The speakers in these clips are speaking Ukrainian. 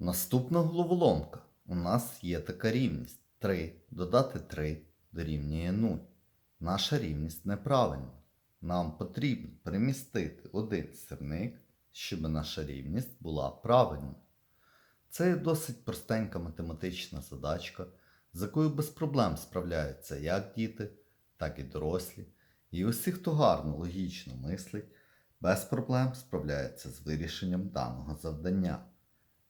Наступна головоломка. У нас є така рівність. 3 додати 3 дорівнює 0. Наша рівність неправильна. Нам потрібно перемістити один сірник, щоб наша рівність була правильною. Це є досить простенька математична задачка, з якою без проблем справляються як діти, так і дорослі. І усі, хто гарно логічно мислить, без проблем справляється з вирішенням даного завдання.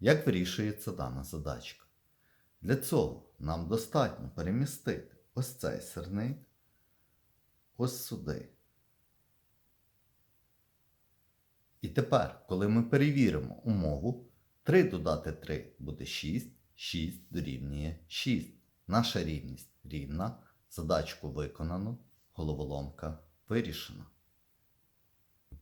Як вирішується дана задачка? Для цього нам достатньо перемістити ось цей сирник ось сюди. І тепер, коли ми перевіримо умову, 3 додати 3 буде 6, 6 дорівнює 6. Наша рівність рівна, задачку виконано, головоломка вирішена.